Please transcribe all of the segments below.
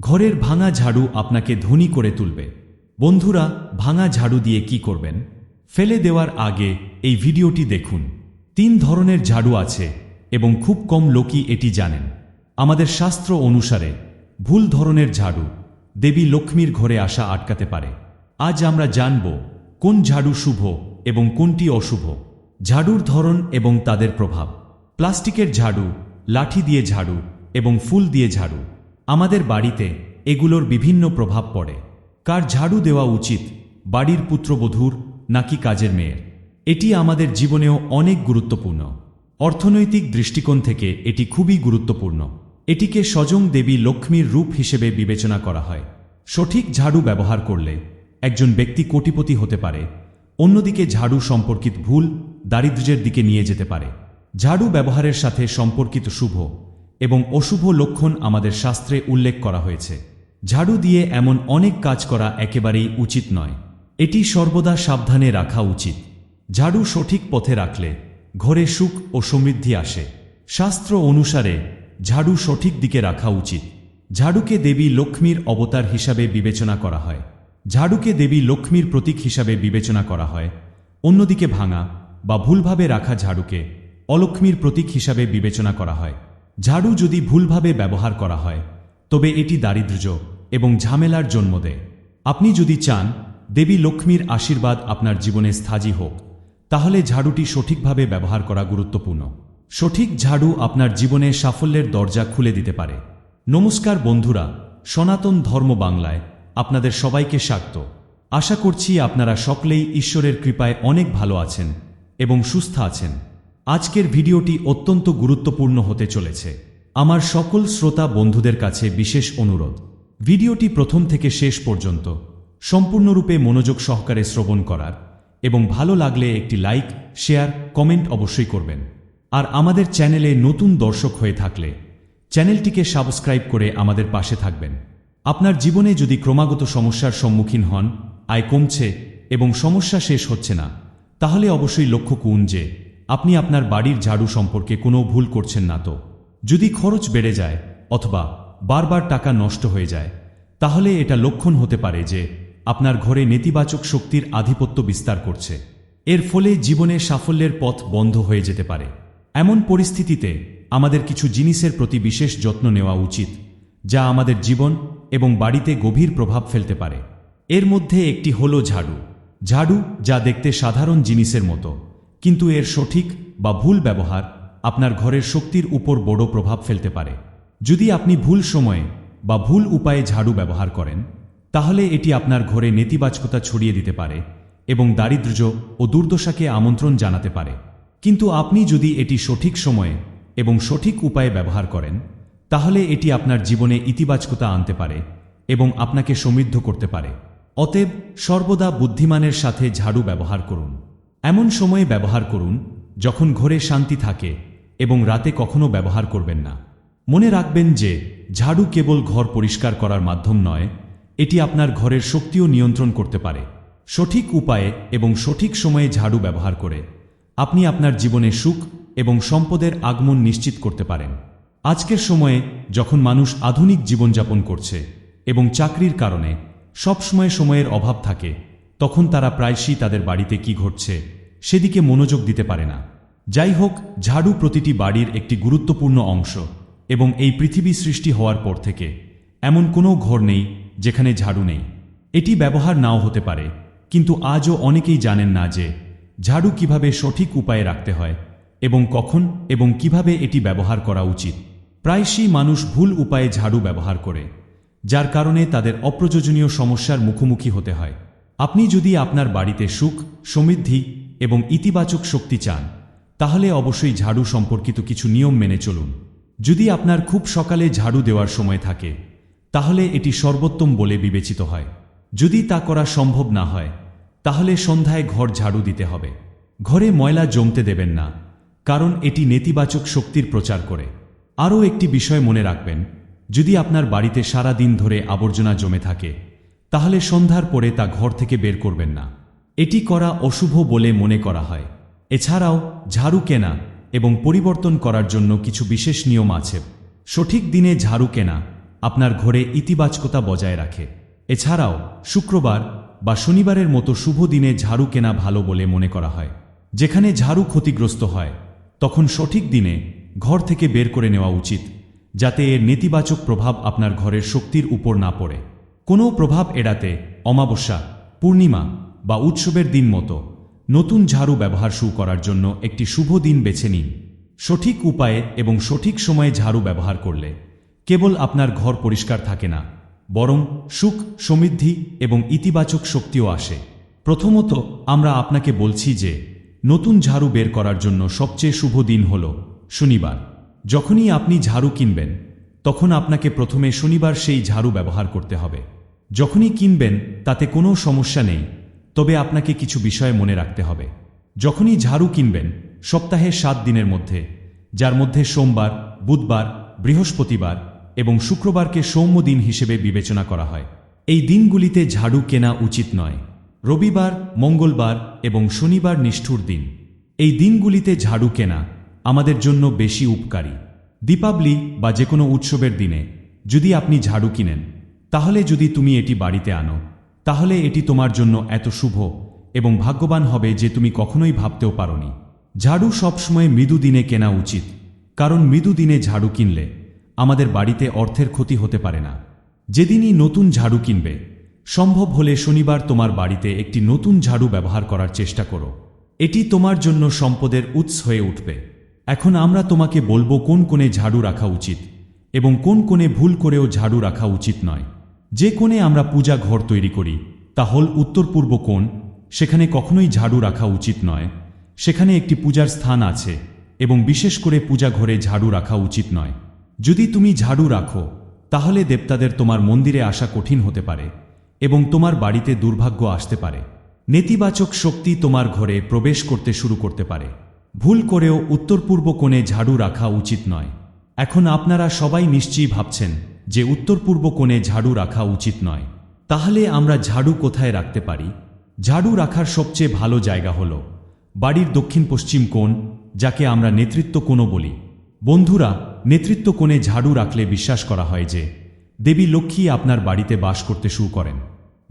ঘরের ভাঙা ঝাড়ু আপনাকে ধনী করে তুলবে। বন্ধুরা, ভাঙা ঝাড়ু দিয়ে কি করবেন? ফেলে দেওয়ার আগে এই ভিডিওটি দেখুন। তিন ধরনের ঝাড়ু আছে এবং খুব কম লোকই এটি জানেন। আমাদের শাস্ত্র অনুসারে ভুল ধরনের ঝাড়ু দেবী লক্ষ্মীর ঘরে আসা আটকাতে পারে। আজ আমরা জানব কোন ঝাড়ু শুভ এবং কোনটি অশুভ। ঝাড়ুর ধরন এবং তাদের প্রভাব। প্লাস্টিকের ঝাড়ু, লাঠি দিয়ে ঝাড়ু এবং ফুল দিয়ে ঝাড়ু। আমাদের বাড়িতে এগুলোর বিভিন্ন প্রভাব পড়ে। কার ঝাড়ু দেওয়া উচিত, বাড়ির পুত্রবধূর নাকি কাজের মেয়ের? এটি আমাদের জীবনেও অনেক গুরুত্বপূর্ণ। অর্থনৈতিক দৃষ্টিকোণ থেকে এটি খুবই গুরুত্বপূর্ণ। এটিকে স্বজং দেবী লক্ষ্মীর রূপ হিসেবে বিবেচনা করা হয়। সঠিক ঝাড়ু ব্যবহার করলে একজন ব্যক্তি কোটিপতি হতে পারে, অন্যদিকে ঝাড়ু সম্পর্কিত ভুল দারিদ্র্যের দিকে নিয়ে যেতে পারে। ঝাড়ু ব্যবহারের সাথে সম্পর্কিত শুভ এবং অশুভ লক্ষণ আমাদের শাস্ত্রে উল্লেখ করা হয়েছে। ঝাড়ু দিয়ে এমন অনেক কাজ করা একেবারেই উচিত নয়। এটি সর্বদা সাবধানে রাখা উচিত। ঝাড়ু সঠিক পথে রাখলে ঘরে সুখ ও সমৃদ্ধি আসে। শাস্ত্র অনুসারে ঝাড়ু সঠিক দিকে রাখা উচিত। ঝাড়ুকে দেবী লক্ষ্মীর অবতার হিসাবে বিবেচনা করা হয়। ঝাড়ুকে দেবী লক্ষ্মীর প্রতীক হিসাবে বিবেচনা করা হয়। অন্যদিকে ভাঙা বা ভুলভাবে রাখা ঝাড়ুকে অলক্ষ্মীর প্রতীক হিসাবে বিবেচনা করা হয়। ঝাড়ু যদি ভুলভাবে ব্যবহার করা হয়, তবে এটি দারিদ্র্য এবং ঝামেলার জন্ম দেয়। আপনি যদি চান, দেবী লক্ষ্মীর আশীর্বাদ আপনার জীবনে স্থাজি হোক, তাহলে ঝাড়ুটি সঠিকভাবে ব্যবহার করা গুরুত্বপূর্ণ। সঠিক ঝাড়ু আপনার জীবনে সাফল্যের দরজা খুলে দিতে পারে। নমস্কার বন্ধুরা, সনাতন ধর্ম বাংলায় আপনাদের সবাইকে স্বাগত। আশা করছি আপনারা সকলেই ঈশ্বরের কৃপায় অনেক ভালো আছেন এবং সুস্থ আছেন। আজকের ভিডিওটি অত্যন্ত গুরুত্বপূর্ণ হতে চলেছে। আমার সকল শ্রোতা বন্ধুদের কাছে বিশেষ অনুরোধ। ভিডিওটি প্রথম থেকে শেষ পর্যন্ত সম্পূর্ণরূপে মনোযোগ সহকারে শ্রবণ করার এবং ভালো লাগলে একটি লাইক, শেয়ার, কমেন্ট অবশ্যই করবেন। আর আমাদের চ্যানেলে নতুন দর্শক হয়ে থাকলে চ্যানেলটিকে সাবস্ক্রাইব করে আমাদের পাশে থাকবেন। আপনার জীবনে যদি ক্রমাগত সমস্যার সম্মুখীন হন, আয় কমছে এবং সমস্যা শেষ হচ্ছে না, তাহলে অবশ্যই লক্ষ্য করুন যে আপনি আপনার বাড়ির ঝাড়ু সম্পর্কে কোনো ভুল করছেন না তো? যদি খরচ বেড়ে যায়, অথবা বারবার টাকা নষ্ট হয়ে যায়, তাহলে এটা লক্ষণ হতে পারে যে আপনার ঘরে নেতিবাচক শক্তির আধিপত্য বিস্তার করছে। এর ফলে জীবনে সাফল্যের পথ বন্ধ হয়ে যেতে পারে। এমন পরিস্থিতিতে আমাদের কিছু জিনিসের প্রতি বিশেষ যত্ন নেওয়া উচিত, যা আমাদের জীবন এবং বাড়িতে গভীর প্রভাব ফেলতে পারে। এর মধ্যে একটি হল ঝাড়ু। ঝাড়ু যা দেখতে সাধারণ জিনিসের মতো। কিন্তু এর সঠিক বা ভুল ব্যবহার আপনার ঘরের শক্তির উপর বড় প্রভাব ফেলতে পারে। যদি আপনি ভুল সময়ে বা ভুল উপায়ে ঝাড়ু ব্যবহার করেন, তাহলে এটি আপনার ঘরে নেতিবাচকতা ছড়িয়ে দিতে পারে এবং দারিদ্র্য ও দুর্দশাকে আমন্ত্রণ জানাতে পারে। কিন্তু আপনি যদি এটি সঠিক সময়ে এবং সঠিক উপায়ে ব্যবহার করেন, তাহলে এটি আপনার জীবনে ইতিবাচকতা আনতে পারে এবং আপনাকে সমৃদ্ধ করতে পারে। অতএব সর্বদা বুদ্ধিমানের সাথে ঝাড়ু ব্যবহার করুন। এমন সময়ে ব্যবহার করুন, যখন ঘরে শান্তি থাকে এবং রাতে কখনো ব্যবহার করবেন না। মনে রাখবেন যে, ঝাড়ু কেবল ঘর পরিষ্কার করার মাধ্যম নয়, এটি আপনার ঘরের শক্তিও নিয়ন্ত্রণ করতে পারে। সঠিক উপায়ে এবং সঠিক সময়ে ঝাড়ু ব্যবহার করে আপনি আপনার জীবনে সুখ এবং সম্পদের আগমন নিশ্চিত করতে পারেন। আজকের সময়ে, যখন মানুষ আধুনিক জীবনযাপন করছে এবং চাকরির কারণে সবসময় সময়ের অভাব থাকে তখন তারা প্রায়শই তাদের বাড়িতে কি ঘটছে সেদিকে মনোযোগ দিতে পারে না। যাই হোক, ঝাড়ু প্রতিটি বাড়ির একটি গুরুত্বপূর্ণ অংশ এবং এই পৃথিবী সৃষ্টি হওয়ার পর থেকে এমন কোনো ঘর নেই যেখানে ঝাড়ু নেই। এটি ব্যবহার নাও হতে পারে, কিন্তু আজও অনেকেই জানেন না যে ঝাড়ু কীভাবে সঠিক উপায়ে রাখতে হয় এবং কখন এবং কীভাবে এটি ব্যবহার করা উচিত। প্রায়শই মানুষ ভুল উপায়ে ঝাড়ু ব্যবহার করে, যার কারণে তাদের অপ্রয়োজনীয় সমস্যার মুখোমুখি হতে হয়। আপনি যদি আপনার বাড়িতে সুখ, সমৃদ্ধি এবং ইতিবাচক শক্তি চান, তাহলে অবশ্যই ঝাড়ু সম্পর্কিত কিছু নিয়ম মেনে চলুন। যদি আপনার খুব সকালে ঝাড়ু দেওয়ার সময় থাকে, তাহলে এটি সর্বোত্তম বলে বিবেচিত হয়। যদি তা করা সম্ভব না হয়, তাহলে সন্ধ্যায় ঘর ঝাড়ু দিতে হবে। ঘরে ময়লা জমতে দেবেন না, কারণ এটি নেতিবাচক শক্তির প্রচার করে। আরও একটি বিষয় মনে রাখবেন, যদি আপনার বাড়িতে সারা দিন ধরে আবর্জনা জমে থাকে তাহলে সন্ধ্যার পরে তা ঘর থেকে বের করবেন না। এটি করা অশুভ বলে মনে করা হয়। এছাড়াও, ঝাড়ু কেনা এবং পরিবর্তন করার জন্য কিছু বিশেষ নিয়ম আছে। সঠিক দিনে ঝাড়ু কেনা আপনার ঘরে ইতিবাচকতা বজায় রাখে। এছাড়াও, শুক্রবার বা শনিবারের মতো শুভ দিনে ঝাড়ু কেনা ভালো বলে মনে করা হয়। যেখানে ঝাড়ু ক্ষতিগ্রস্ত হয়, তখন সঠিক দিনে ঘর থেকে বের করে নেওয়া উচিত, যাতে এর নেতিবাচক প্রভাব আপনার ঘরের শক্তির উপর না পড়ে। কোনো প্রভাব এড়াতে অমাবস্যা, পূর্ণিমা বা উৎসবের দিন মতো নতুন ঝাড়ু ব্যবহার শুরু করার জন্য একটি শুভ দিন বেছে নিন। সঠিক উপায়ে এবং সঠিক সময়ে ঝাড়ু ব্যবহার করলে কেবল আপনার ঘর পরিষ্কার থাকে না, বরং সুখ সমৃদ্ধি এবং ইতিবাচক শক্তিও আসে। প্রথমত আমরা আপনাকে বলছি যে নতুন ঝাড়ু বের করার জন্য সবচেয়ে শুভ দিন হল শনিবার। যখনই আপনি ঝাড়ু কিনবেন, তখন আপনাকে প্রথমে শনিবার সেই ঝাড়ু ব্যবহার করতে হবে। যখনই কিনবেন, তাতে কোনো সমস্যা নেই, তবে আপনাকে কিছু বিষয় মনে রাখতে হবে। যখনই ঝাড়ু কিনবেন, সপ্তাহে সাত দিনের মধ্যে, যার মধ্যে সোমবার, বুধবার, বৃহস্পতিবার এবং শুক্রবারকে সৌম্য দিন হিসেবে বিবেচনা করা হয়। এই দিনগুলিতে ঝাড়ু কেনা উচিত নয়। রবিবার, মঙ্গলবার এবং শনিবার নিষ্ঠুর দিন। এই দিনগুলিতে ঝাড়ু কেনা আমাদের জন্য বেশি উপকারী। দীপাবলি বা যে কোনো উৎসবের দিনে, যদি আপনি ঝাড়ু কিনেন তাহলে যদি তুমি এটি বাড়িতে আনো, তাহলে এটি তোমার জন্য এত শুভ এবং ভাগ্যবান হবে যে তুমি কখনোই ভাবতেও পারোনি। ঝাড়ু সবসময় মৃদু দিনে কেনা উচিত, কারণ মৃদু দিনে ঝাড়ু কিনলে আমাদের বাড়িতে অর্থের ক্ষতি হতে পারে না। যেদিনই নতুন ঝাড়ু কিনবে, সম্ভব হলে শনিবার তোমার বাড়িতে একটি নতুন ঝাড়ু ব্যবহার করার চেষ্টা করো। এটি তোমার জন্য সম্পদের উৎস হয়ে উঠবে। এখন আমরা তোমাকে বলব কোন কোণে ঝাড়ু রাখা উচিত এবং কোন কোণে ভুল করেও ঝাড়ু রাখা উচিত নয়। যে কোণে আমরা পূজা ঘর তৈরি করি, তা হল উত্তর পূর্ব কোণ, সেখানে কখনোই ঝাড়ু রাখা উচিত নয়। সেখানে একটি পূজার স্থান আছে এবং বিশেষ করে পূজা ঘরে ঝাড়ু রাখা উচিত নয়। যদি তুমি ঝাড়ু রাখো, তাহলে দেবতাদের তোমার মন্দিরে আসা কঠিন হতে পারে এবং তোমার বাড়িতে দুর্ভাগ্য আসতে পারে। নেতিবাচক শক্তি তোমার ঘরে প্রবেশ করতে শুরু করতে পারে। ভুল করেও উত্তর পূর্ব কোণে ঝাড়ু রাখা উচিত নয়। এখন আপনারা সবাই নিশ্চয়ই ভাবছেন যে উত্তর পূর্ব কোণে ঝাড়ু রাখা উচিত নয়, তাহলে আমরা ঝাড়ু কোথায় রাখতে পারি? ঝাড়ু রাখার সবচেয়ে ভালো জায়গা হল বাড়ির দক্ষিণ পশ্চিম কোণ, যাকে আমরা নেতৃত্ব কোণও বলি। বন্ধুরা, নেতৃত্ব কোণে ঝাড়ু রাখলে বিশ্বাস করা হয় যে, দেবী লক্ষ্মী আপনার বাড়িতে বাস করতে শুরু করেন।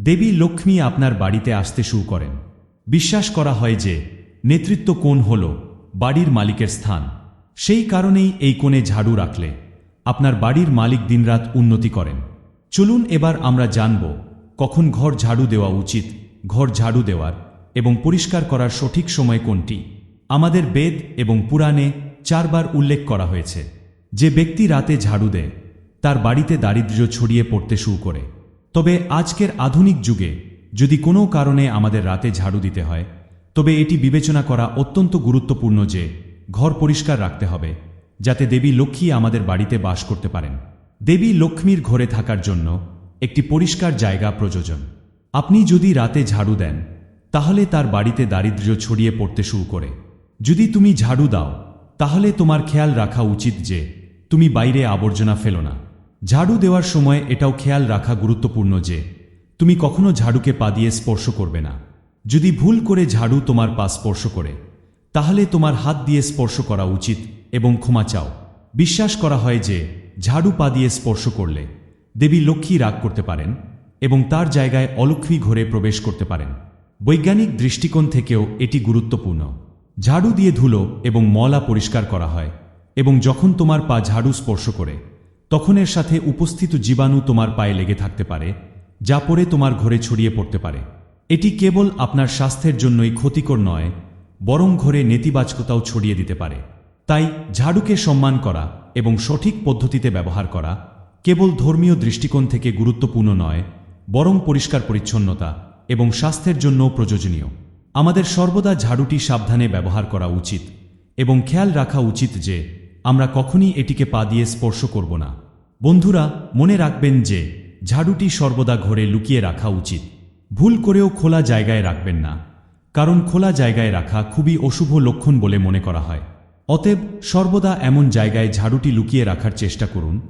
দেবী লক্ষ্মী আপনার বাড়িতে আসতে শুরু করেন। বিশ্বাস করা হয় যে, নেতৃত্ব কোণ হল বাড়ির মালিকের স্থান। সেই কারণেই এই কোণে ঝাড়ু রাখলে আপনার বাড়ির মালিক দিনরাত উন্নতি করেন। চলুন এবার আমরা জানব, কখন ঘর ঝাড়ু দেওয়া উচিত, ঘর ঝাড়ু দেওয়ার এবং পরিষ্কার করার সঠিক সময় কোনটি। আমাদের বেদ এবং পুরাণে চারবার উল্লেখ করা হয়েছে, যে ব্যক্তি রাতে ঝাড়ু দেয়, তার বাড়িতে দারিদ্র্য ছড়িয়ে পড়তে শুরু করে। তবে আজকের আধুনিক যুগে যদি কোনো কারণে আমাদের রাতে ঝাড়ু দিতে হয়, তবে এটি বিবেচনা করা অত্যন্ত গুরুত্বপূর্ণ যে ঘর পরিষ্কার রাখতে হবে। যাতে দেবী লক্ষ্মী আমাদের বাড়িতে বাস করতে পারেন। দেবী লক্ষ্মীর ঘরে থাকার জন্য একটি পরিষ্কার জায়গা প্রয়োজন। আপনি যদি রাতে ঝাড়ু দেন, তাহলে তার বাড়িতে দারিদ্র্য ছড়িয়ে পড়তে শুরু করে। যদি তুমি ঝাড়ু দাও, তাহলে তোমার খেয়াল রাখা উচিত যে তুমি বাইরে আবর্জনা ফেলো না। ঝাড়ু দেওয়ার সময় এটাও খেয়াল রাখা গুরুত্বপূর্ণ যে তুমি কখনো ঝাড়ুকে পা দিয়ে স্পর্শ করবে না। যদি ভুল করে ঝাড়ু তোমার পা স্পর্শ করে, তাহলে তোমার হাত দিয়ে স্পর্শ করা উচিত এবং ক্ষমা চাও। বিশ্বাস করা হয় যে, ঝাড়ু পা দিয়ে স্পর্শ করলে দেবী লক্ষ্মী রাগ করতে পারেন এবং তার জায়গায় অলক্ষ্মী ঘরে প্রবেশ করতে পারেন। বৈজ্ঞানিক দৃষ্টিকোণ থেকেও এটি গুরুত্বপূর্ণ। ঝাড়ু দিয়ে ধুলো এবং মলা পরিষ্কার করা হয় এবং যখন তোমার পা ঝাড়ু স্পর্শ করে, তখন এর সাথে উপস্থিত জীবাণু তোমার পায়ে লেগে থাকতে পারে, যা পরে তোমার ঘরে ছড়িয়ে পড়তে পারে। এটি কেবল আপনার স্বাস্থ্যের জন্যই ক্ষতিকর নয়, বরং ঘরে নেতিবাচকতাও ছড়িয়ে দিতে পারে। তাই ঝাড়ুকে সম্মান করা এবং সঠিক পদ্ধতিতে ব্যবহার করা কেবল ধর্মীয় দৃষ্টিকোণ থেকে গুরুত্বপূর্ণ নয়, বরং পরিষ্কার পরিচ্ছন্নতা এবং স্বাস্থ্যের জন্যও প্রয়োজনীয়। আমাদের সর্বদা ঝাড়ুটি সাবধানে ব্যবহার করা উচিত এবং খেয়াল রাখা উচিত যে আমরা কখনই এটিকে পা দিয়ে স্পর্শ করব না। বন্ধুরা, মনে রাখবেন যে ঝাড়ুটি সর্বদা ঘরে লুকিয়ে রাখা উচিত। ভুল করেও খোলা জায়গায় রাখবেন না, কারণ খোলা জায়গায় রাখা খুবই অশুভ লক্ষণ বলে মনে করা হয়। অতএব সর্বদা এমন জায়গায় ঝাড়ুটি লুকিয়ে রাখার চেষ্টা করুন,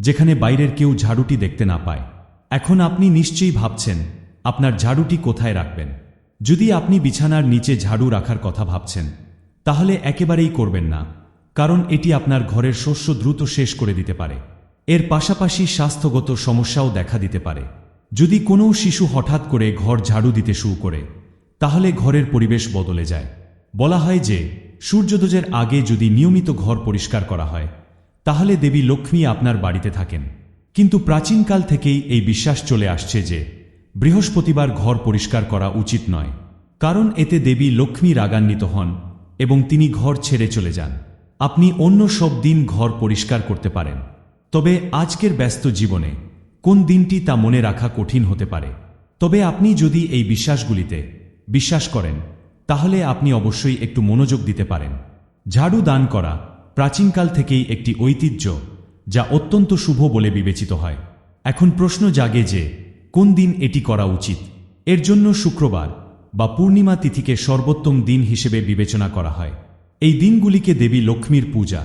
যেখানে বাইরের কেউ ঝাড়ুটি দেখতে না পায়। এখন আপনি নিশ্চয়ই ভাবছেন, আপনার ঝাড়ুটি কোথায় রাখবেন? যদি আপনি বিছানার নিচে ঝাড়ু রাখার কথা ভাবছেন, তাহলে একেবারেই করবেন না, কারণ এটি আপনার ঘরের শস্য দ্রুত শেষ করে দিতে পারে। এর পাশাপাশি স্বাস্থ্যগত সমস্যাও দেখা দিতে পারে। যদি কোনো শিশু হঠাৎ করে ঘর ঝাড়ু দিতে শুরু করে, তাহলে ঘরের পরিবেশ বদলে যায়। বলা হয় যে সূর্যোদয়ের আগে যদি নিয়মিত ঘর পরিষ্কার করা হয়, তাহলে দেবী লক্ষ্মী আপনার বাড়িতে থাকেন। কিন্তু প্রাচীনকাল থেকেই এই বিশ্বাস চলে আসছে যে, বৃহস্পতিবার ঘর পরিষ্কার করা উচিত নয়, কারণ এতে দেবী লক্ষ্মী রাগান্বিত হন এবং তিনি ঘর ছেড়ে চলে যান। আপনি অন্য সব দিন ঘর পরিষ্কার করতে পারেন। তবে আজকের ব্যস্ত জীবনে কোন দিনটি তা মনে রাখা কঠিন হতে পারে? তবে আপনি যদি এই বিশ্বাসগুলিতে বিশ্বাস করেন তাহলে আপনি অবশ্যই একটু মনোযোগ দিতে পারেন। ঝাড়ু দান করা প্রাচীনকাল থেকেই একটি ঐতিহ্য, যা অত্যন্ত শুভ বলে বিবেচিত হয়। এখন প্রশ্ন জাগে যে, কোন দিন এটি করা উচিত? এর জন্য শুক্রবার বা পূর্ণিমা তিথিকে সর্বোত্তম দিন হিসেবে বিবেচনা করা হয়। এই দিনগুলিকে দেবী লক্ষ্মীর পূজা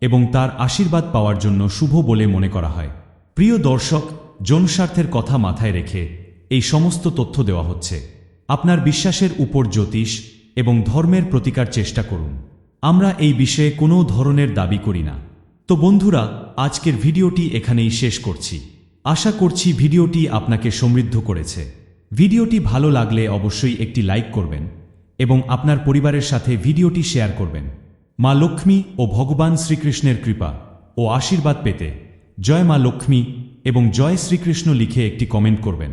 এবং তার আশীর্বাদ পাওয়ার জন্য শুভ বলে মনে করা হয়। প্রিয় দর্শক, জনস্বার্থের কথা মাথায় রেখে এই সমস্ত তথ্য দেওয়া হচ্ছে। আপনার বিশ্বাসের উপর জ্যোতিষ এবং ধর্মের প্রতিকার চেষ্টা করুন। আমরা এই বিষয়ে কোনো ধরনের দাবি করি না। তো বন্ধুরা, আজকের ভিডিওটি এখানেই শেষ করছি। আশা করছি ভিডিওটি আপনাকে সমৃদ্ধ করেছে। ভিডিওটি ভালো লাগলে অবশ্যই একটি লাইক করবেন এবং আপনার পরিবারের সাথে ভিডিওটি শেয়ার করবেন। মা লক্ষ্মী ও ভগবান শ্রীকৃষ্ণের কৃপা ও আশীর্বাদ পেতে জয় মা লক্ষ্মী এবং জয় শ্রীকৃষ্ণ লিখে একটি কমেন্ট করবেন।